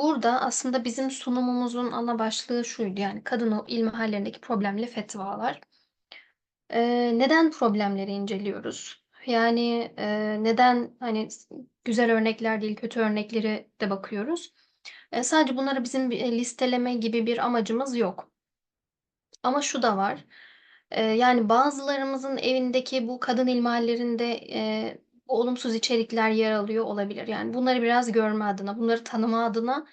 Burada aslında bizim sunumumuzun ana başlığı şuydu, yani kadın ilmihallerindeki problemli fetvalar. Eee, neden problemleri inceliyoruz? Yani, eee, neden, hani, güzel örnekler değil, kötü örneklere de bakıyoruz? Eee, sadece bunları bizim eee, listeleme gibi bir amacımız yok. Ama şu da var, eee, yani bazılarımızın evindeki bu kadın ilmihallerinde, bu olumsuz içerikler yer alıyor olabilir. Yani bunları biraz görme adına, bunları tanıma adına,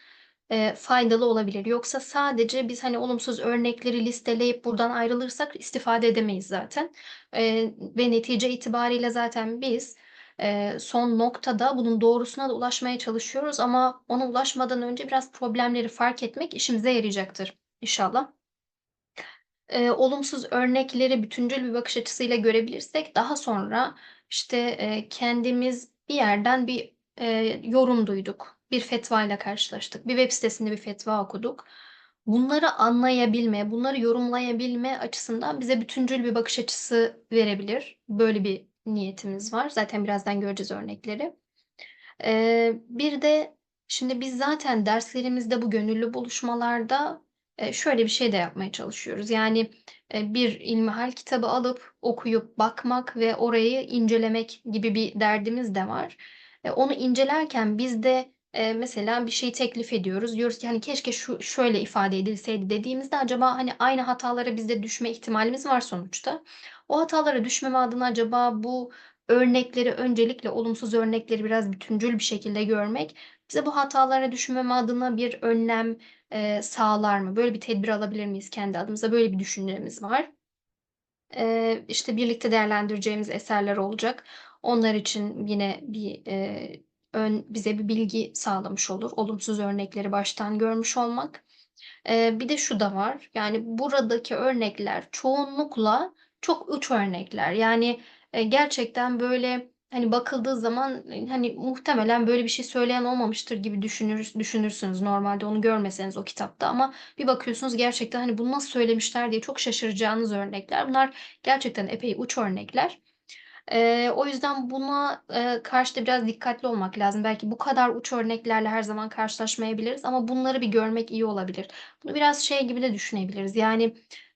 eee, faydalı olabilir. Yoksa sadece biz, hani, olumsuz örnekleri listeleyip buradan ayrılırsak istifade edemeyiz zaten. Eee, ve netice itibariyle zaten biz, eee, son noktada bunun doğrusuna da ulaşmaya çalışıyoruz ama ona ulaşmadan önce biraz problemleri fark etmek işimize yarayacaktır inşallah. Eee, olumsuz örnekleri bütüncül bir bakış açısıyla görebilirsek daha sonra, işte, eee, kendimiz bir yerden bir, eee, yorum duyduk, bir fetvayla karşılaştık, bir web sitesinde bir fetva okuduk. Bunları anlayabilme, bunları yorumlayabilme açısından bize bütüncül bir bakış açısı verebilir. Böyle bir niyetimiz var. Zaten birazdan göreceğiz örnekleri. Eee, bir de şimdi biz zaten derslerimizde bu gönüllü buluşmalarda, şöyle bir şey de yapmaya çalışıyoruz. Yani, bir ilmihal kitabı alıp, okuyup, bakmak ve orayı incelemek gibi bir derdimiz de var. Onu incelerken biz de, mesela bir şeyi teklif ediyoruz. Diyoruz ki, hani, "Keşke şu şöyle ifade edilseydi." dediğimizde acaba, hani, aynı hatalara biz de düşme ihtimalimiz var sonuçta. O hatalara düşmeme adına acaba bu örnekleri, öncelikle olumsuz örnekleri biraz bütüncül bir şekilde görmek bize bu hatalara düşmeme adına bir önlem, eee, sağlar mı? Böyle bir tedbir alabilir miyiz kendi adımıza? Böyle bir düşüncemiz var. Eee, işte, birlikte değerlendireceğimiz eserler olacak. Onlar için yine bir, eee, ön bize bir bilgi sağlamış olur, olumsuz örnekleri baştan görmüş olmak. Eee, bir de şu da var, yani buradaki örnekler çoğunlukla çok uç örnekler. Yani, eee, gerçekten, böyle, hani, bakıldığı zaman, hani, muhtemelen böyle bir şey söyleyen olmamıştır gibi düşünür düşünürsünüz normalde onu görmeseniz o kitapta ama bir bakıyorsunuz gerçekten, hani, "Bunu nasıl söylemişler?" diye çok şaşıracağınız örnekler. Bunlar gerçekten epey uç örnekler. Eee, o yüzden buna, eee, karşı da biraz dikkatli olmak lazım. Belki bu kadar uç örneklerle her zaman karşılaşmayabiliriz ama bunları bir görmek iyi olabilir. Bunu biraz şey gibi de düşünebiliriz, yani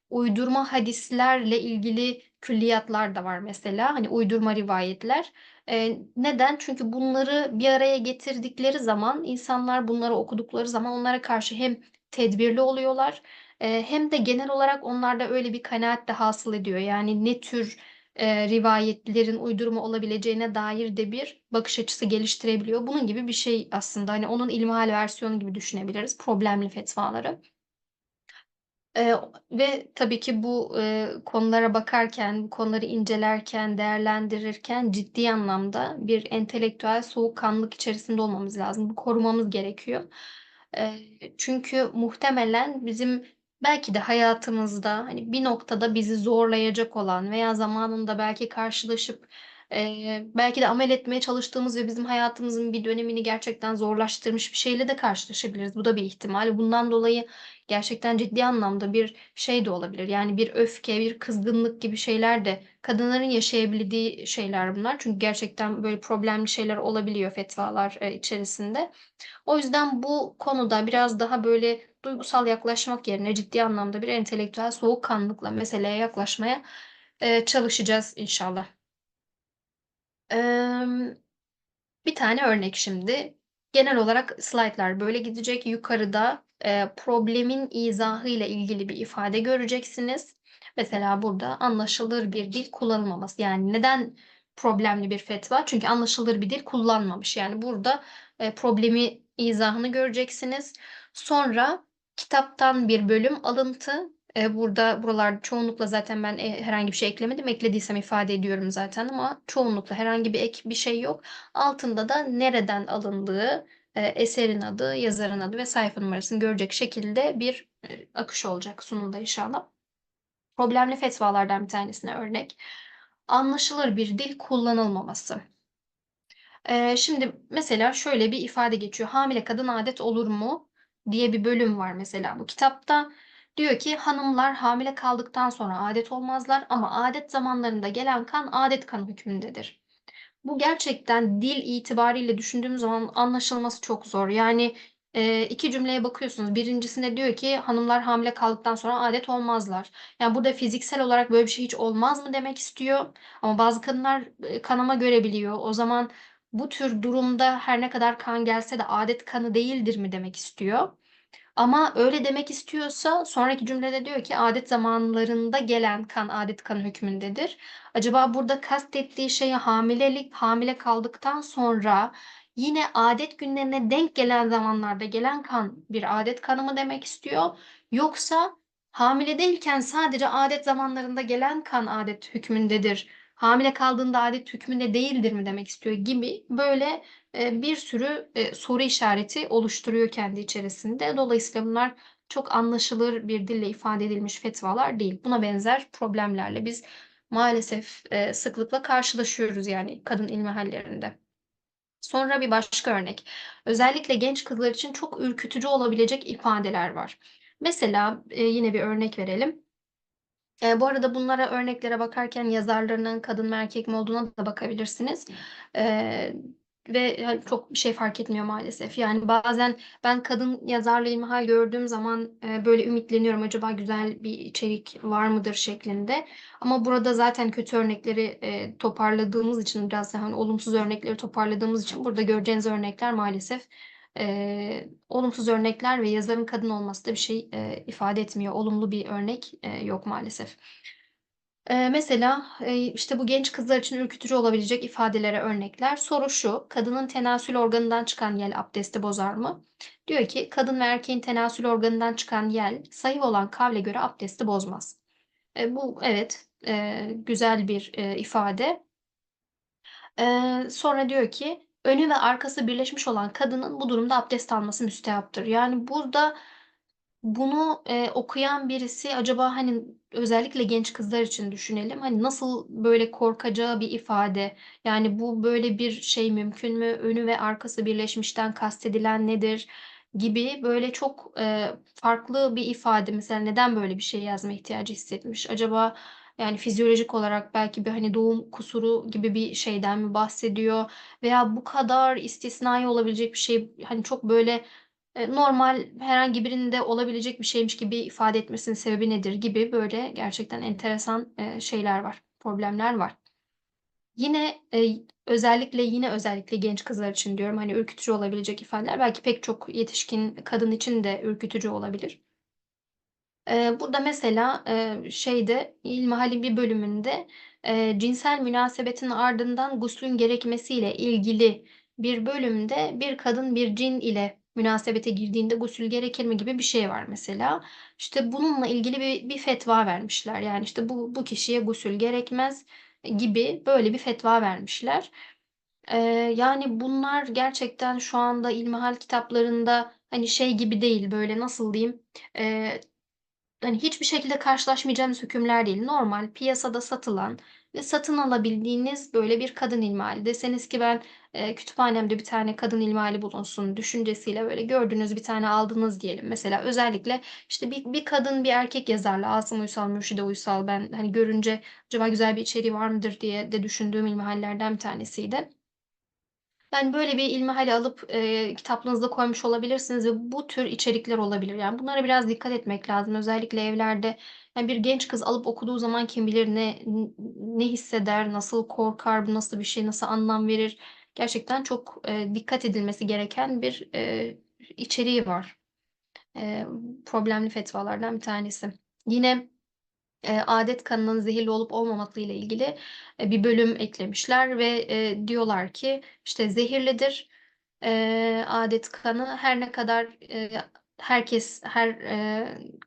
uydurma hadislerle ilgili külliyatlar da var mesela, hani, uydurma rivayetler. Eee, neden? Çünkü bunları bir araya getirdikleri zaman, insanlar bunları okudukları zaman onlara karşı hem tedbirli oluyorlar, eee, hem de genel olarak onlarda öyle bir kanaat de hasıl ediyor. Yani ne tür, eee, rivayetlerin uydurma olabileceğine dair de bir bakış açısı geliştirebiliyor. Bunun gibi bir şey aslında. Hani, onun ilmihal versiyonu gibi düşünebiliriz problemli fetvaları. Eee, ve tabii ki bu, eee, konulara bakarken, bu konuları incelerken, değerlendirirken ciddi anlamda bir entelektüel soğukkanlılık içerisinde olmamız lazım. Bu korumamız gerekiyor. Eee, çünkü muhtemelen bizim belki de hayatımızda, hani, bir noktada bizi zorlayacak olan veya zamanında belki karşılaşıp, eee, belki de amel etmeye çalıştığımız ve bizim hayatımızın bir dönemini gerçekten zorlaştırmış bir şeyle de karşılaşabiliriz. Bu da bir ihtimal. Bundan dolayı gerçekten ciddi anlamda bir şey de olabilir, yani bir öfke, bir kızgınlık gibi şeyler de kadınların yaşayabildiği şeyler bunlar. Çünkü gerçekten böyle problemli şeyler olabiliyor fetvalar, eee, içerisinde. O yüzden bu konuda biraz daha böyle duygusal yaklaşmak yerine ciddi anlamda bir entelektüel soğukkanlılıkla meseleye yaklaşmaya, eee, çalışacağız inşallah. Bir tane örnek şimdi. Genel olarak slaytlar böyle gidecek. Yukarıda, eee, problemin izahıyla ilgili bir ifade göreceksiniz. Mesela burada anlaşılır bir dil kullanılmaması. Yani neden problemli bir fetva? Çünkü anlaşılır bir dil kullanmamış. Yani burada, eee, problemi izahını göreceksiniz. Sonra kitaptan bir bölüm alıntı. Eee, burada buralarda çoğunlukla zaten ben, eee, herhangi bir şey eklemedim. Eklediysem ifade ediyorum zaten ama çoğunlukla herhangi bir ek bir şey yok. Altında da nereden alındığı, eee, eserin adı, yazarın adı ve sayfa numarasını görecek şekilde bir, eee, akış olacak sunumda inşallah. Problemli fetvalardan bir tanesine örnek. Anlaşılır bir dil kullanılmaması. Eee, şimdi mesela şöyle bir ifade geçiyor. "Hamile kadın adet olur mu?" diye bir bölüm var mesela bu kitapta. Diyor ki, "Hanımlar hamile kaldıktan sonra adet olmazlar ama adet zamanlarında gelen kan adet kanı hükmündedir." Bu gerçekten dil itibariyle düşündüğümüz zaman anlaşılması çok zor. Yani Eee, 2 cümleye bakıyorsunuz. 1'incisinde diyor ki hanımlar hamile kaldıktan sonra adet olmazlar. Yani burada fiziksel olarak böyle bir şey hiç olmaz mı demek istiyor. Ama bazı kadınlar, eee, kanama görebiliyor. O zaman bu tür durumda her ne kadar kan gelse de adet kanı değildir mi demek istiyor. Ama öyle demek istiyorsa sonraki cümlede diyor ki adet zamanlarında gelen kan adet kanı hükmündedir. Acaba burada kastettiği şey hamilelik, hamile kaldıktan sonra yine adet günlerine denk gelen zamanlarda gelen kan bir adet kanı mı demek istiyor? Yoksa hamile değilken sadece adet zamanlarında gelen kan adet hükmündedir. Hamile kaldığında adet hükmünde değildir mi demek istiyor gibi böyle eee, bir sürü eee, soru işareti oluşturuyor kendi içerisinde. Dolayısıyla bunlar çok anlaşılır bir dille ifade edilmiş fetvalar değil. Buna benzer problemlerle biz maalesef eee, sıklıkla karşılaşıyoruz yani kadın ilmihallerinde. Sonra bir başka örnek. Özellikle genç kızlar için çok ürkütücü olabilecek ifadeler var. Mesela yine bir örnek verelim. Eee, bu arada bunlara örneklere bakarken yazarlarının kadın mı erkek mi olduğuna da bakabilirsiniz. Eee, ve çok bir şey fark etmiyor maalesef. Yani bazen ben kadın yazarla ilmihal gördüğüm zaman eee, böyle ümitleniyorum. Acaba güzel bir içerik var mıdır şeklinde. Ama burada zaten kötü örnekleri eee, toparladığımız için biraz daha hani olumsuz örnekleri toparladığımız için burada göreceğiniz örnekler maalesef eee, olumsuz örnekler ve yazarın kadın olması da bir şey eee, ifade etmiyor. Olumlu bir örnek eee, yok maalesef. Eee, mesela, eee, işte, bu genç kızlar için ürkütücü olabilecek ifadelere örnekler. Soru şu: Kadının tenasül organından çıkan yel abdesti bozar mı? Diyor ki kadın ve erkeğin tenasül organından çıkan yel sahih olan kavle göre abdesti bozmaz. Eee, bu evet, eee, güzel bir, eee, ifade. Eee, sonra diyor ki önü ve arkası birleşmiş olan kadının bu durumda abdest alması müstehaptır. Yani burada bunu, eee, okuyan birisi acaba, hani, özellikle genç kızlar için düşünelim, hani, nasıl böyle korkacağı bir ifade. Yani, bu böyle bir şey mümkün mü? Önü ve arkası birleşmişten kastedilen nedir? Gibi böyle çok, eee, farklı bir ifade. Mesela neden böyle bir şey yazma ihtiyacı hissetmiş? Acaba, yani, fizyolojik olarak belki bir, hani, doğum kusuru gibi bir şeyden mi bahsediyor? Veya bu kadar istisnai olabilecek bir şey, hani, çok böyle Eee, normal herhangi birinde olabilecek bir şeymiş gibi ifade etmesinin sebebi nedir gibi böyle gerçekten enteresan, eee, şeyler var, problemler var. Yine, eee, özellikle, yine özellikle genç kızlar için diyorum, hani, ürkütücü olabilecek ifadeler belki pek çok yetişkin kadın için de ürkütücü olabilir. Burada mesela, şeyde, ilmihalin bir bölümünde, cinsel münasebetin ardından guslün gerekmesiyle ilgili bir bölümde bir kadın bir cin ile münasebete girdiğinde gusül gerekir mi gibi bir şey var mesela. İşte bununla ilgili bir bir fetva vermişler. Yani, işte, bu bu kişiye gusül gerekmez gibi böyle bir fetva vermişler. Yani, bunlar gerçekten şu anda ilmihal kitaplarında, hani, şey gibi değil, böyle, nasıl diyeyim, Hani, hiçbir şekilde karşılaşmayacağınız hükümler değil. Normal piyasada satılan ve satın alabildiğiniz, böyle, bir kadın ilmihali. Deseniz ki ben, eee, kütüphanemde bir tane kadın ilmihali bulunsun düşüncesiyle, böyle, gördüğünüz bir tane aldınız diyelim. Mesela özellikle, işte, bir bir kadın, bir erkek yazarla Asım Uysal, Mürşide Uysal ben, hani, görünce acaba güzel bir içeriği var mıdır diye de düşündüğüm ilmihallerden bir tanesiydi. Yani, böyle bir ilmihali alıp, eee, kitaplığınıza koymuş olabilirsiniz ve bu tür içerikler olabilir. Yani, bunlara biraz dikkat etmek lazım. Özellikle evlerde, yani, bir genç kız alıp okuduğu zaman kim bilir ne ne hisseder, nasıl korkar, bu nasıl bir şey, nasıl anlam verir? Gerçekten çok, eee, dikkat edilmesi gereken bir, eee, içeriği var. Eee, problemli fetvalardan bir tanesi. Yine Âdet kanının zehirli olup olmamasıyla ilgili, eee, bir bölüm eklemişler ve, diyorlar ki, işte, zehirlidir. Âdet kanı her ne kadar, herkes, her,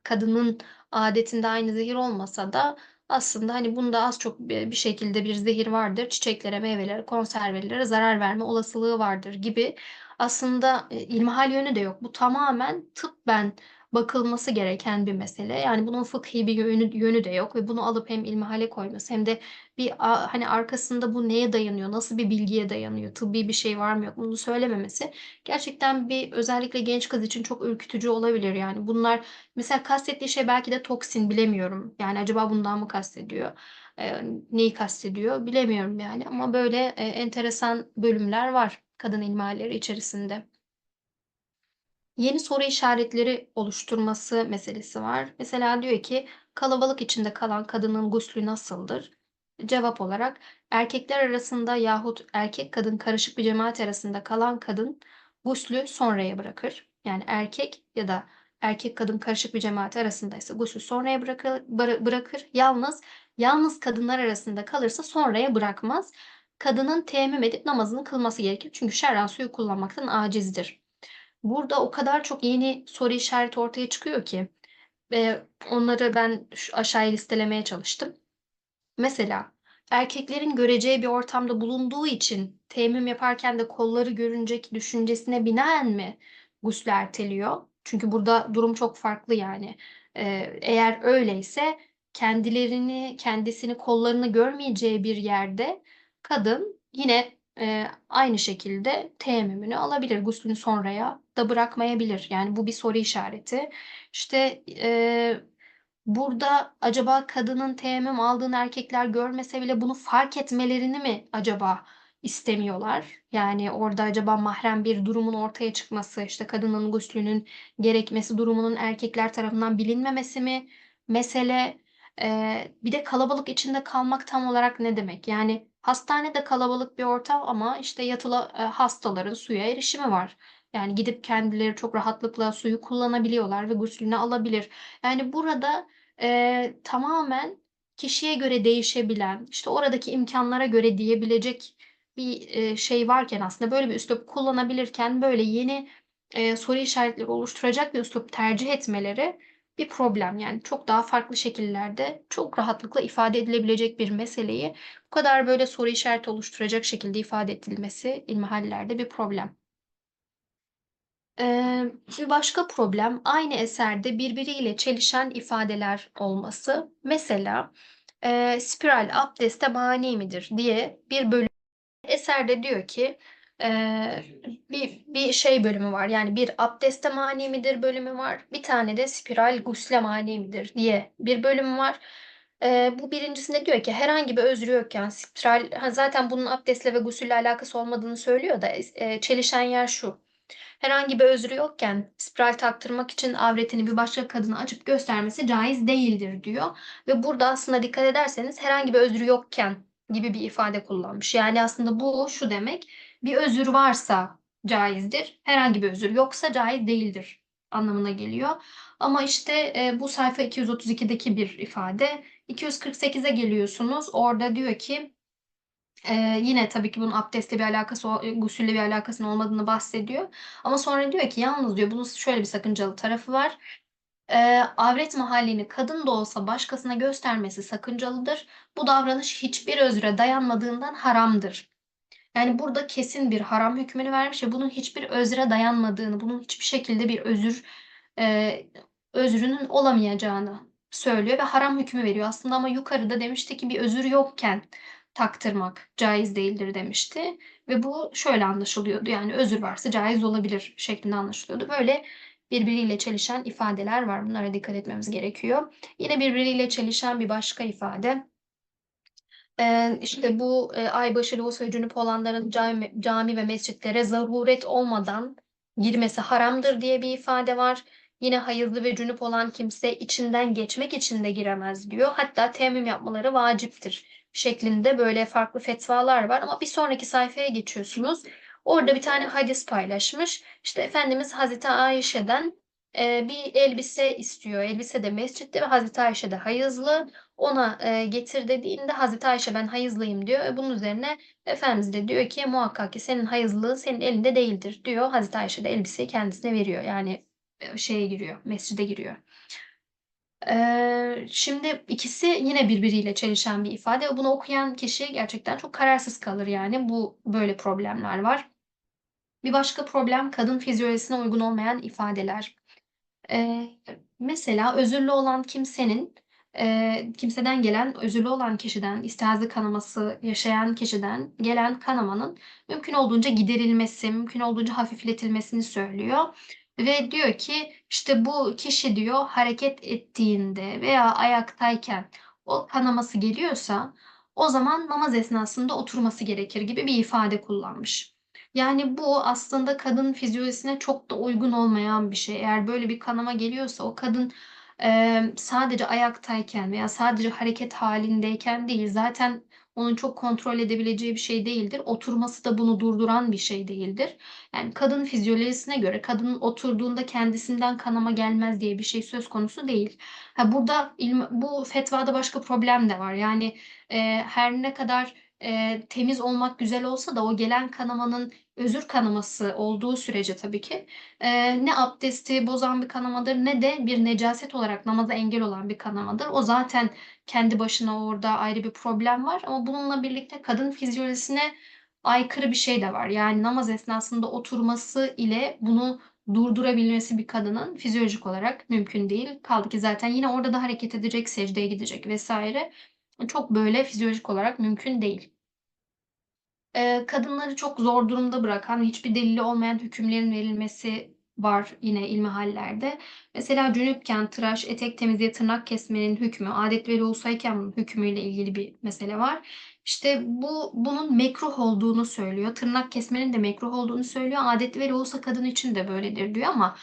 kadının âdetinde aynı zehir olmasa da aslında, hani, bunda az çok, bir şekilde bir zehir vardır. Çiçeklere, meyvelere, konservelere zarar verme olasılığı vardır gibi aslında, eee, ilmihal yönü de yok. Bu tamamen tıbben bakılması gereken bir mesele. Yani bunun fıkhi bir yönü yönü de yok ve bunu alıp hem ilmihale koyması hem de bir, hani, arkasında bu neye dayanıyor, nasıl bir bilgiye dayanıyor, tıbbi bir şey var mı yok bunu söylememesi gerçekten bir özellikle genç kız için çok ürkütücü olabilir. Yani bunlar mesela kastettiği şey belki de toksin bilemiyorum. Yani acaba bundan mı kastediyor? Eee, neyi kastediyor bilemiyorum yani ama böyle, eee, enteresan bölümler var kadın ilmihalleri içerisinde. Yeni soru işaretleri oluşturması meselesi var. Mesela diyor ki kalabalık içinde kalan kadının guslü nasıldır? Cevap olarak erkekler arasında yahut erkek kadın karışık bir cemaat arasında kalan kadın guslü sonraya bırakır. Yani erkek ya da erkek kadın karışık bir cemaat arasındaysa guslü sonraya bırakır, bırakır. Yalnız yalnız kadınlar arasında kalırsa sonraya bırakmaz. Kadının teyemmüm edip namazını kılması gerekir. Çünkü şerran suyu kullanmaktan acizdir. Burada o kadar çok yeni soru işareti ortaya çıkıyor ki ve onları ben aşağıya listelemeye çalıştım. Mesela erkeklerin göreceği bir ortamda bulunduğu için teyemmüm yaparken de kolları görünecek düşüncesine binaen mi guslü erteliyor? Çünkü burada durum çok farklı yani. Ee, eğer öyleyse kendilerini, kendisini, kollarını görmeyeceği bir yerde kadın yine e, aynı şekilde teyemmümünü alabilir. Guslünü sonraya da bırakmayabilir. Yani bu bir soru işareti. İşte e, burada acaba kadının teyemmüm aldığını erkekler görmese bile bunu fark etmelerini mi acaba istemiyorlar? Yani orada acaba mahrem bir durumun ortaya çıkması, işte kadının guslünün gerekmesi durumunun erkekler tarafından bilinmemesi mi mesele? Ee, bir de kalabalık içinde kalmak tam olarak ne demek? Yani hastanede kalabalık bir ortam ama işte yatılı e, hastaların suya erişimi var. Yani gidip kendileri çok rahatlıkla suyu kullanabiliyorlar ve guslünü alabilir. Yani burada e, tamamen kişiye göre değişebilen, işte oradaki imkanlara göre diyebilecek bir e, şey varken aslında böyle bir üslup kullanabilirken böyle yeni e, soru işaretleri oluşturacak bir üslup tercih etmeleri bir problem. Yani çok daha farklı şekillerde çok rahatlıkla ifade edilebilecek bir meseleyi bu kadar böyle soru işareti oluşturacak şekilde ifade edilmesi ilmihallerde bir problem. Eee, bir başka problem aynı eserde birbiriyle çelişen ifadeler olması. Mesela eee, spiral abdeste mani midir diye bir bölüm eserde diyor ki eee, bir, bir şey bölümü var. Yani bir abdeste mani midir bölümü var. Bir tane de spiral gusle mani midir diye bir bölüm var. Eee, bu birincisinde diyor ki herhangi bir özrü yokken spiral ha, zaten bunun abdestle ve gusülle alakası olmadığını söylüyor da eee, çelişen yer şu. Herhangi bir özrü yokken spiral taktırmak için avretini bir başka kadına açıp göstermesi caiz değildir diyor. Ve burada aslında dikkat ederseniz herhangi bir özrü yokken gibi bir ifade kullanmış. Yani aslında bu şu demek bir özür varsa caizdir. Herhangi bir özür yoksa caiz değildir anlamına geliyor. Ama işte e, bu sayfa 232'deki bir ifade. 248'e geliyorsunuz. Orada diyor ki ee, yine tabii ki bunun abdestle bir alakası, gusülle bir alakasının olmadığını bahsediyor. Ama sonra diyor ki yalnız diyor bunun şöyle bir sakıncalı tarafı var. Ee, avret mahallini kadın da olsa başkasına göstermesi sakıncalıdır. Bu davranış hiçbir özre dayanmadığından haramdır. Yani burada kesin bir haram hükmünü vermiş ve bunun hiçbir özre dayanmadığını, bunun hiçbir şekilde bir özür e, özrünün olamayacağını söylüyor ve haram hükmü veriyor. Aslında ama yukarıda demişti ki bir özür yokken taktırmak caiz değildir demişti. Ve bu şöyle anlaşılıyordu. Yani özür varsa caiz olabilir şeklinde anlaşılıyordu. Böyle birbiriyle çelişen ifadeler var. Bunlara dikkat etmemiz gerekiyor. Yine birbiriyle çelişen bir başka ifade. Ee, işte bu e, aybaşı loğus cünüp olanların cami, cami ve mescitlere zaruret olmadan girmesi haramdır diye bir ifade var. Yine hayızlı ve cünüp olan kimse içinden geçmek için de giremez diyor. Hatta temmüm yapmaları vaciptir şeklinde böyle farklı fetvalar var. Ama bir sonraki sayfaya geçiyorsunuz. Orada bir tane hadis paylaşmış. İşte Efendimiz Hazreti Ayşe'den e, bir elbise istiyor. Elbise de mescitte ve Hazreti Ayşe de hayızlı. Ona e, getir dediğinde Hazreti Ayşe ben hayızlıyım diyor. Bunun üzerine Efendimiz de diyor ki muhakkak ki senin hayızlığın senin elinde değildir diyor. Hazreti Ayşe de elbiseyi kendisine veriyor. Yani e, şeye giriyor, mescide giriyor. Ee, şimdi ikisi yine birbiriyle çelişen bir ifade. Bunu okuyan kişi gerçekten çok kararsız kalır yani. Bu böyle problemler var. Bir başka problem kadın fizyolojisine uygun olmayan ifadeler. Mesela özürlü olan kimsenin e, kimseden gelen özürlü olan kişiden istihaze kanaması yaşayan kişiden gelen kanamanın mümkün olduğunca giderilmesi, mümkün olduğunca hafifletilmesini söylüyor. Ve diyor ki işte bu kişi diyor hareket ettiğinde veya ayaktayken o kanaması geliyorsa o zaman namaz esnasında oturması gerekir gibi bir ifade kullanmış. Yani, bu aslında kadın fizyolojisine çok da uygun olmayan bir şey. Eğer böyle bir kanama geliyorsa o kadın, emm, sadece ayaktayken veya sadece hareket hâlindeyken değil, zaten onun çok kontrol edebileceği bir şey değildir. Oturması da bunu durduran bir şey değildir. Yani, kadın fizyolojisine göre kadının oturduğunda kendisinden kanama gelmez diye bir şey söz konusu değil. Ha, burada bu fetvada başka problem de var. Yani, eee, her ne kadar, eee, temiz olmak güzel olsa da o gelen kanamanın özür kanaması olduğu sürece tabii ki, eee, ne abdesti bozan bir kanamadır ne de bir necaset olarak namaza engel olan bir kanamadır. O zaten kendi başına orada ayrı bir problem var ama bununla birlikte kadın fizyolojisine aykırı bir şey de var. Yani, namaz esnasında oturması ile bunu durdurabilmesi bir kadının fizyolojik olarak mümkün değil. Kaldı ki zaten yine orada da hareket edecek, secdeye gidecek vs. Çok böyle fizyolojik olarak mümkün değil. Eee, kadınları çok zor durumda bırakan, hiçbir delili olmayan hükümlerin verilmesi var yine ilmihallerde. Mesela cünüpken tıraş, etek temizliği, tırnak kesmenin hükmü, âdet ve loğusayken bunun hükmüyle ilgili bir mesele var. İşte, bu bunun mekruh olduğunu söylüyor. Tırnak kesmenin de mekruh olduğunu söylüyor. Âdetli ve loğusa kadın için de böyledir diyor ama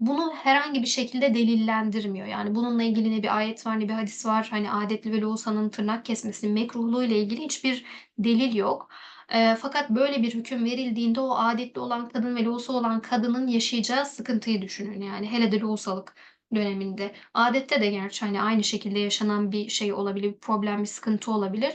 bunu herhangi bir şekilde delillendirmiyor. Yani, bununla ilgili ne bir ayet var ne bir hadis var. Hani, âdetli ve loğusanın tırnak kesmesinin mekruhluğuyla ilgili hiçbir delil yok. Eee, fakat böyle bir hüküm verildiğinde o âdetli olan kadın ve loğusa olan kadının yaşayacağı sıkıntıyı düşünün. Yani, hele de loğusalık döneminde. Âdette de gerçi, hani, aynı şekilde yaşanan bir şey olabilir, bir problem, bir sıkıntı olabilir.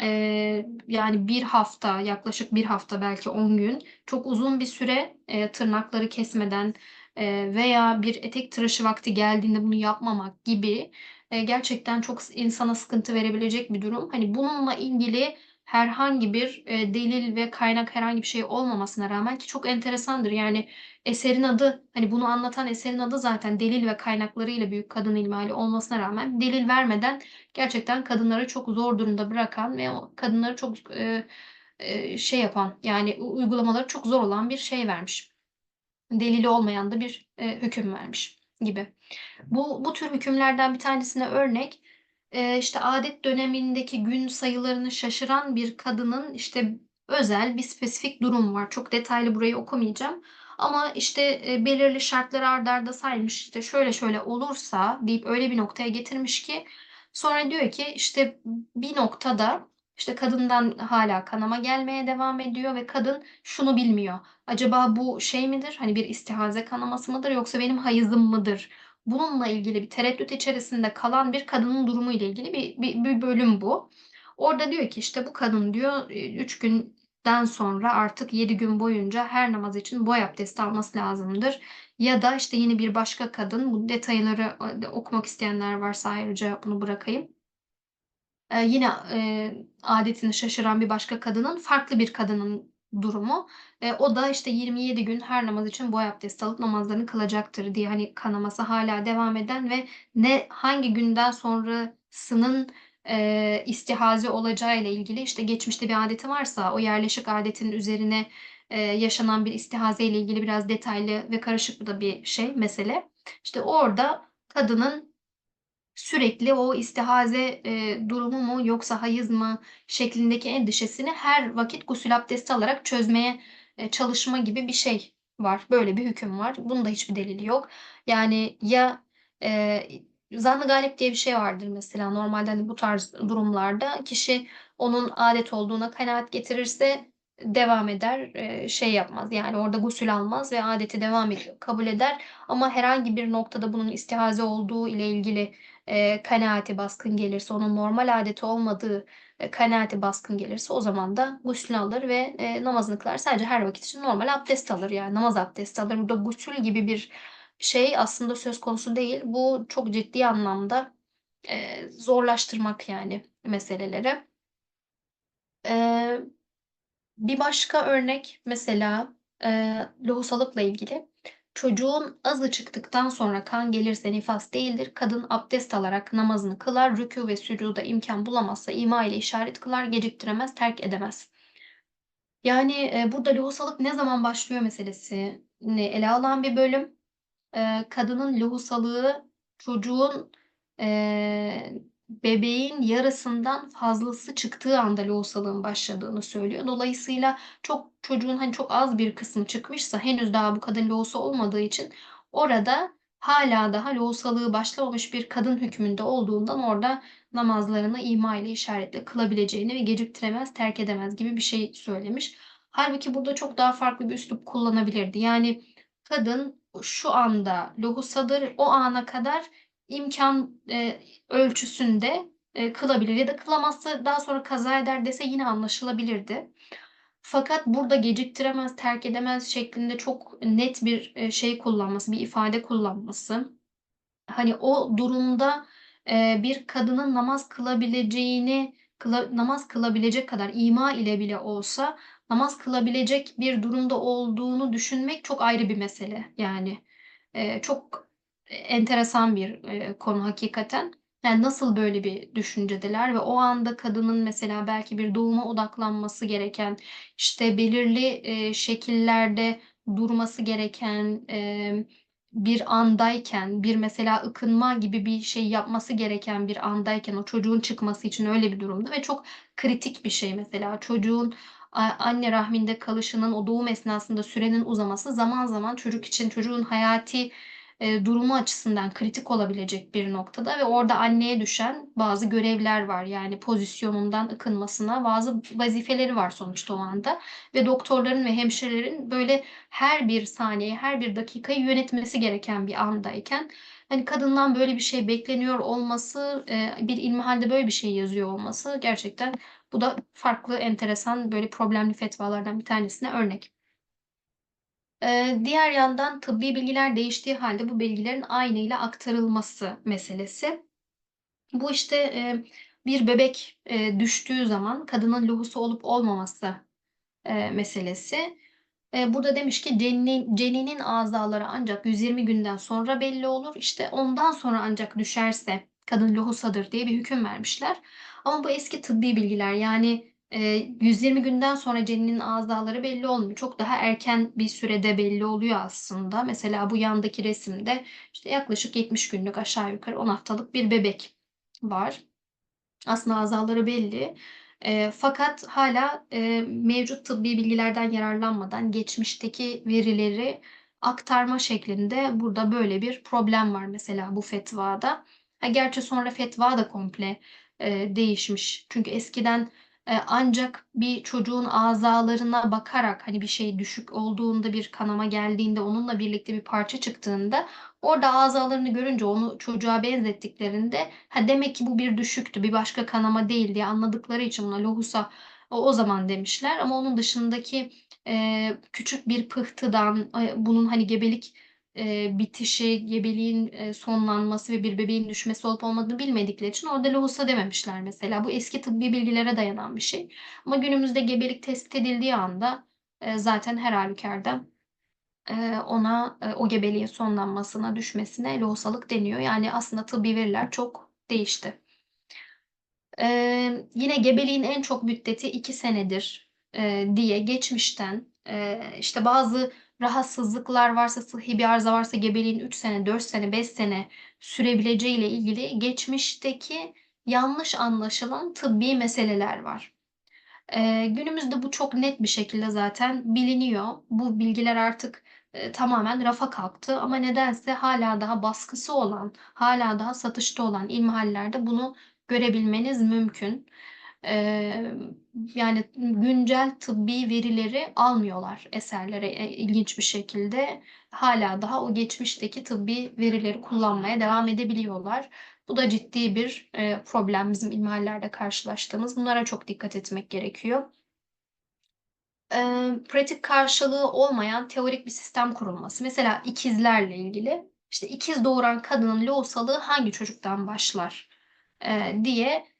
Eee, yani, 1 hafta, yaklaşık 1 hafta belki 10 gün çok uzun bir süre, eee, tırnakları kesmeden, eee, veya bir etek tıraşı vakti geldiğinde bunu yapmamak gibi, eee, gerçekten çok insana sıkıntı verebilecek bir durum. Hani, bununla ilgili herhangi bir, eee, delil ve kaynak herhangi bir şey olmamasına rağmen ki çok enteresandır. Yani, eserin adı, hani, bunu anlatan eserin adı zaten delil ve kaynaklarıyla Büyük Kadın İlmihali olmasına rağmen delil vermeden gerçekten kadınları çok zor durumda bırakan ve kadınları çok, eee, eee, şey yapan, yani, uygulamaları çok zor olan bir şey vermiş. Delili olmayan da bir, eee, hüküm vermiş gibi. Bu bu tür hükümlerden bir tanesine örnek, eee, işte, âdet dönemindeki gün sayılarını şaşıran bir kadının, işte, özel bir spesifik durum var. Çok detaylı burayı okumayacağım ama, işte, eee, belirli şartları art arda saymış. İşte, şöyle şöyle olursa deyip öyle bir noktaya getirmiş ki sonra diyor ki, işte, bir noktada, işte, kadından hâlâ kanama gelmeye devam ediyor ve kadın şunu bilmiyor. Acaba bu şey midir, hani, bir istihaze kanaması mıdır yoksa benim hayızım mıdır? Bununla ilgili bir tereddüt içerisinde kalan bir kadının durumu ile ilgili bir bir bir bölüm bu. Orada diyor ki, işte, bu kadın diyor, eee, 3 günden sonra artık 7 gün boyunca her namaz için boy abdesti alması lazımdır. Ya da, işte, yine bir başka kadın, bu detayları, eee, okumak isteyenler varsa ayrıca bunu bırakayım. Eee, yine, eee, âdetini şaşıran bir başka kadının, farklı bir kadının durumu. Eee, o da, işte, 27 gün her namaz için boy abdesti alıp namazlarını kılacaktır diye, hani, kanaması hâlâ devam eden ve ne hangi günden sonrasının, eee, istihaze olacağıyla ilgili, işte, geçmişte bir âdeti varsa o yerleşik âdetin üzerine, eee, yaşanan bir istihazeyle ilgili biraz detaylı ve karışık da bir şey, mesele. İşte, orada kadının sürekli o istihaze, eee, durumu mu yoksa hayız mı şeklindeki endişesini her vakit gusül abdesti alarak çözmeye, eee, çalışma gibi bir şey var. Böyle bir hüküm var. Bunun da hiçbir delili yok. Yani, ya, eee, zan-ı gâlip diye bir şey vardır mesela. Normalde, hani, bu tarz durumlarda kişi onun âdet olduğuna kanaat getirirse devam eder, eee, şey yapmaz, yani, orada gusül almaz ve âdeti devam ediyor, kabul eder ama herhangi bir noktada bunun istihaze olduğu ile ilgili, eee, kanaati baskın gelirse, onun normal âdeti olmadığı, eee, kanaati baskın gelirse o zaman da guslünü alır ve, eee, namazını kılar. Sadece her vakit için normal abdest alır, yani, namaz abdesti alır. Burada gusül gibi bir şey aslında söz konusu değil. Bu çok ciddi anlamda, eee, zorlaştırmak, yani, meseleleri. Eee, bir başka örnek mesela, eee, lohusalıkla ilgili. Çocuğun azı çıktıktan sonra kan gelirse nifas değildir. Kadın abdest alarak namazını kılar. Rükû ve sücûda imkân bulamazsa ima ile işaret kılar, geciktiremez, terk edemez. Yani, eee, burada lohusalık ne zaman başlıyor meselesini ele alan bir bölüm. Eee, kadının lohusalığı çocuğun, eee, bebeğin yarısından fazlası çıktığı anda lohusalığın başladığını söylüyor. Dolayısıyla çok çocuğun hani çok az bir kısmı çıkmışsa henüz daha bu kadın lohusa olmadığı için orada hala daha lohusalığı başlamamış bir kadın hükmünde olduğundan orada namazlarını ima ile işaretle kılabileceğini ve geciktiremez, terk edemez gibi bir şey söylemiş. Halbuki burada çok daha farklı bir üslup kullanabilirdi. Yani kadın şu anda lohusadır, o ana kadar imkan e, ölçüsünde e, kılabilir ya da kılamazsa daha sonra kaza eder dese yine anlaşılabilirdi. Fakat burada geciktiremez, terk edemez şeklinde çok net bir e, şey kullanması, bir ifade kullanması. Hani o durumda e, bir kadının namaz kılabileceğini, kıla, namaz kılabilecek kadar ima ile bile olsa namaz kılabilecek bir durumda olduğunu düşünmek çok ayrı bir mesele. Yani e, çok enteresan bir e, konu hakikaten. Yani nasıl böyle bir düşüncedeler ve o anda kadının mesela belki bir doğuma odaklanması gereken, işte belirli e, şekillerde durması gereken e, bir andayken, bir mesela ıkınma gibi bir şey yapması gereken bir andayken o çocuğun çıkması için öyle bir durumda ve çok kritik bir şey mesela çocuğun anne rahminde kalışının o doğum esnasında sürenin uzaması zaman zaman çocuk için çocuğun hayati e, durumu açısından kritik olabilecek bir noktada ve orada anneye düşen bazı görevler var. Yani pozisyonundan ıkınmasına bazı vazifeleri var sonuçta o anda ve doktorların ve hemşirelerin böyle her bir saniye, her bir dakikayı yönetmesi gereken bir andayken hani kadından böyle bir şey bekleniyor olması, e, bir ilmihalde böyle bir şey yazıyor olması gerçekten bu da farklı, enteresan böyle problemli fetvalardan bir tanesine örnek. Ee, diğer yandan tıbbi bilgiler değiştiği halde bu bilgilerin aynı ile aktarılması meselesi. Bu işte e, bir bebek e, düştüğü zaman kadının lohusu olup olmaması e, meselesi. Burada demiş ki ceninin, ceninin azaları ancak 120 günden sonra belli olur. İşte ondan sonra ancak düşerse kadın lohusadır diye bir hüküm vermişler. Ama bu eski tıbbi bilgiler yani 120 günden sonra ceninin azaları belli olmuyor. Çok daha erken bir sürede belli oluyor aslında. Mesela bu yandaki resimde işte yaklaşık 70 günlük aşağı yukarı 10 haftalık bir bebek var. Aslında azaları belli. E, fakat hala e, mevcut tıbbi bilgilerden yararlanmadan geçmişteki verileri aktarma şeklinde burada böyle bir problem var mesela bu fetvada. Ha, gerçi sonra fetva da komple e, değişmiş. Çünkü eskiden ancak bir çocuğun azalarına bakarak hani bir şey düşük olduğunda bir kanama geldiğinde onunla birlikte bir parça çıktığında orada azalarını görünce onu çocuğa benzettiklerinde ha demek ki bu bir düşüktü bir başka kanama değil diye anladıkları için buna lohusa o, o zaman demişler. Ama onun dışındaki e, küçük bir pıhtıdan e, bunun hani gebelik e, bitişi, gebeliğin e, sonlanması ve bir bebeğin düşmesi olup olmadığını bilmedikleri için orada lohusa dememişler mesela. Bu eski tıbbi bilgilere dayanan bir şey. Ama günümüzde gebelik tespit edildiği anda e, zaten her halükarda e, ona e, o gebeliğin sonlanmasına, düşmesine lohusalık deniyor. Yani aslında tıbbi veriler çok değişti. E, yine gebeliğin en çok müddeti iki senedir e, diye geçmişten e, işte bazı rahatsızlıklar varsa, sıhhi bir arıza varsa gebeliğin 3 sene, 4 sene, 5 sene sürebileceği ile ilgili geçmişteki yanlış anlaşılan tıbbi meseleler var. Ee, günümüzde bu çok net bir şekilde zaten biliniyor. Bu bilgiler artık e, tamamen rafa kalktı ama nedense hala daha baskısı olan, hala daha satışta olan ilmihallerde bunu görebilmeniz mümkün yani güncel tıbbi verileri almıyorlar eserlere e, ilginç bir şekilde. Hala daha o geçmişteki tıbbi verileri kullanmaya devam edebiliyorlar. Bu da ciddi bir problem bizim ilmihallerde karşılaştığımız. Bunlara çok dikkat etmek gerekiyor. pratik karşılığı olmayan teorik bir sistem kurulması. Mesela ikizlerle ilgili. İşte ikiz doğuran kadının lohusalığı hangi çocuktan başlar diye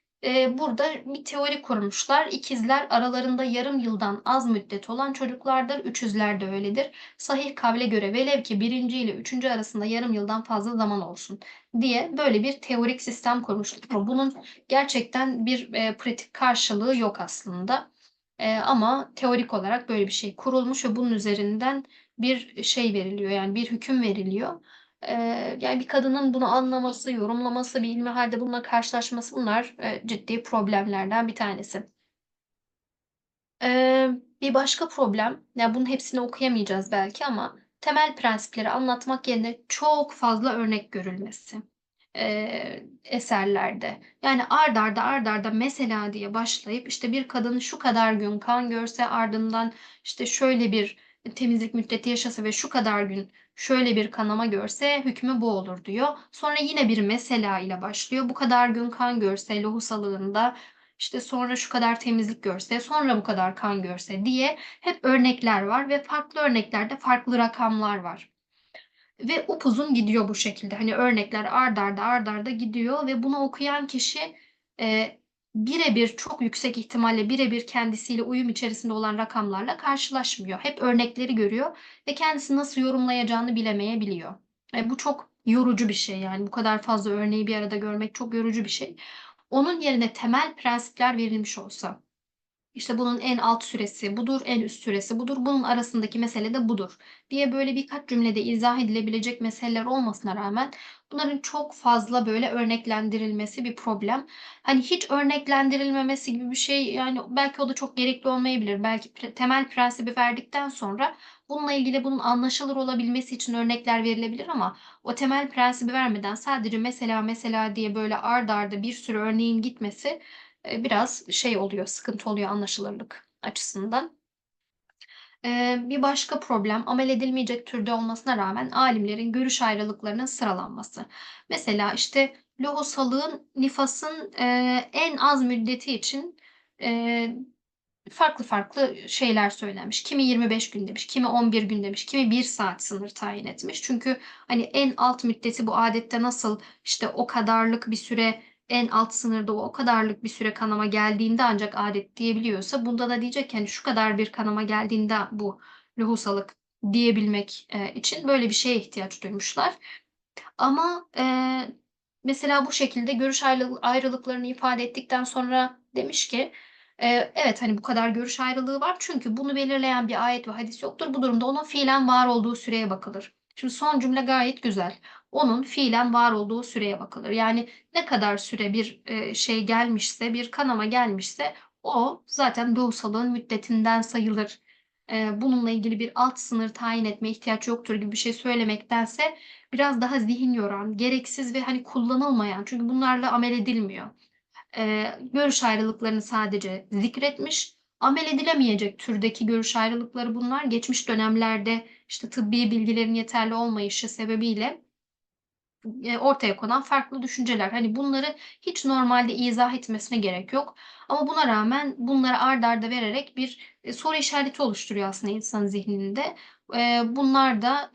burada bir teori kurmuşlar. İkizler aralarında yarım yıldan az müddet olan çocuklardır. Üçüzler de öyledir. Sahih kavle göre velev ki birinci ile üçüncü arasında yarım yıldan fazla zaman olsun diye böyle bir teorik sistem kurmuşlar. Bunun gerçekten bir e, pratik karşılığı yok aslında. E, ama teorik olarak böyle bir şey kurulmuş ve bunun üzerinden bir şey veriliyor yani bir hüküm veriliyor. Yani bir kadının bunu anlaması, yorumlaması, bir ilmihalde bununla karşılaşması bunlar, ciddi problemlerden bir tanesi. Bir başka problem, ya bunun hepsini okuyamayacağız belki ama temel prensipleri anlatmak yerine çok fazla örnek görülmesi, eee, eserlerde. Yani art arda, art arda mesela diye başlayıp işte bir kadın şu kadar gün kan görse ardından işte şöyle bir temizlik müddeti yaşasa ve şu kadar gün şöyle bir kanama görse hükmü bu olur diyor. Sonra yine bir mesela ile başlıyor. Bu kadar gün kan görse lohusalığında işte sonra şu kadar temizlik görse, sonra bu kadar kan görse diye hep örnekler var ve farklı örneklerde farklı rakamlar var. Ve upuzun gidiyor bu şekilde. Hani örnekler art arda art arda gidiyor ve bunu okuyan kişi eee bire bir çok yüksek ihtimalle bire bir kendisiyle uyum içerisinde olan rakamlarla karşılaşmıyor. Hep örnekleri görüyor ve kendisi nasıl yorumlayacağını bilemeyebiliyor. E, bu çok yorucu bir şey yani bu kadar fazla örneği bir arada görmek çok yorucu bir şey. Onun yerine temel prensipler verilmiş olsa, işte bunun en alt süresi budur, en üst süresi budur, bunun arasındaki mesele de budur diye böyle birkaç cümlede izah edilebilecek meseleler olmasına rağmen bunların çok fazla böyle örneklendirilmesi bir problem. Hani hiç örneklendirilmemesi gibi bir şey yani belki o da çok gerekli olmayabilir. Belki pre- temel prensibi verdikten sonra bununla ilgili bunun anlaşılır olabilmesi için örnekler verilebilir ama o temel prensibi vermeden sadece mesela mesela diye böyle ard arda bir sürü örneğin gitmesi biraz şey oluyor, sıkıntı oluyor anlaşılırlık açısından. Eee, bir başka problem amel edilmeyecek türde olmasına rağmen alimlerin görüş ayrılıklarının sıralanması. Mesela işte lohusalığın nifasın eee, en az müddeti için farklı farklı şeyler söylenmiş. Kimi 25 gün demiş, kimi 11 gün demiş, kimi 1 saat sınır tayin etmiş. Çünkü hani en alt müddeti bu adette nasıl işte o kadarlık bir süre en alt sınırda o kadarlık bir süre kanama geldiğinde ancak adet diyebiliyorsa bunda da diyecek ki hani şu kadar bir kanama geldiğinde bu lohusalık diyebilmek e, için böyle bir şeye ihtiyaç duymuşlar. Ama e, mesela bu şekilde görüş ayrı- ayrılıklarını ifade ettikten sonra demiş ki e, evet hani bu kadar görüş ayrılığı var çünkü bunu belirleyen bir ayet ve hadis yoktur. Bu durumda onun fiilen var olduğu süreye bakılır. Şimdi son cümle gayet güzel. Onun fiilen var olduğu süreye bakılır. Yani ne kadar süre bir e, şey gelmişse, bir kanama gelmişse o zaten doğusalığın müddetinden sayılır. E, bununla ilgili bir alt sınır tayin etme ihtiyaç yoktur gibi bir şey söylemektense biraz daha zihin yoran, gereksiz ve hani kullanılmayan çünkü bunlarla amel edilmiyor. Eee, görüş ayrılıklarını sadece zikretmiş. Amel edilemeyecek türdeki görüş ayrılıkları bunlar. Geçmiş dönemlerde işte tıbbi bilgilerin yeterli olmayışı sebebiyle ortaya konan farklı düşünceler. Hani bunları hiç normalde izah etmesine gerek yok. Ama buna rağmen bunları art arda vererek bir, eee, soru işareti oluşturuyor aslında insanın zihninde. Eee, bunlar da,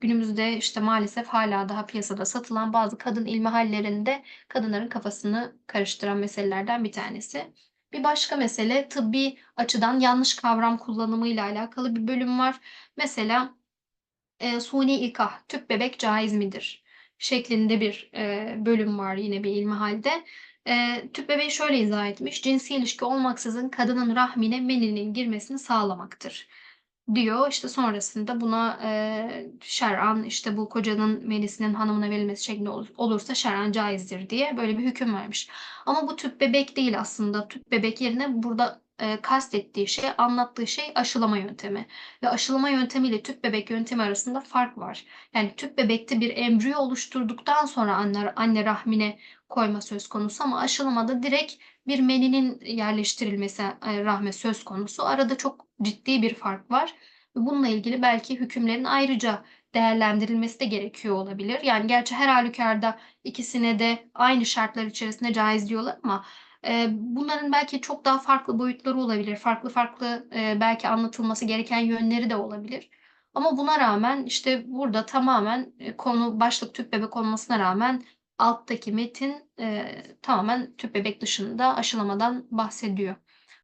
günümüzde, işte, maalesef hâlâ daha piyasada satılan bazı kadın ilmihallerinde kadınların kafasını karıştıran meselelerden bir tanesi. Bir başka mesele tıbbi açıdan yanlış kavram kullanımıyla alakalı bir bölüm var. Mesela, eee, suni ikah, tüp bebek caiz midir? Şeklinde bir, eee, bölüm var yine bir ilmihalde. Eee, tüp bebeği şöyle izah etmiş: "Cinsi ilişki olmaksızın kadının rahmine meninin girmesini sağlamaktır." diyor. İşte sonrasında buna, eee, şer'an, işte, bu kocanın menisinin hanımına verilmesi şeklinde ol olursa şer'an caizdir diye böyle bir hüküm vermiş. Ama bu tüp bebek değil aslında. Tüp bebek yerine burada, eee, kastettiği şey, anlattığı şey aşılama yöntemi ve aşılama yöntemiyle tüp bebek yöntemi arasında fark var. Yani tüp bebekte bir embriyo oluşturduktan sonra anne anne rahmine koyma söz konusu ama aşılamada direkt bir meninin yerleştirilmesi, eee, rahme söz konusu. Arada çok ciddi bir fark var. Bununla ilgili belki hükümlerin ayrıca değerlendirilmesi de gerekiyor olabilir. Yani gerçi her halükarda ikisine de aynı şartlar içerisinde caiz diyorlar ama, eee, bunların belki çok daha farklı boyutları olabilir. Farklı farklı, eee, belki anlatılması gereken yönleri de olabilir. Ama buna rağmen, işte, burada tamamen, eee, konu başlık tüp bebek olmasına rağmen alttaki metin, eee, tamamen tüp bebek dışında aşılamadan bahsediyor.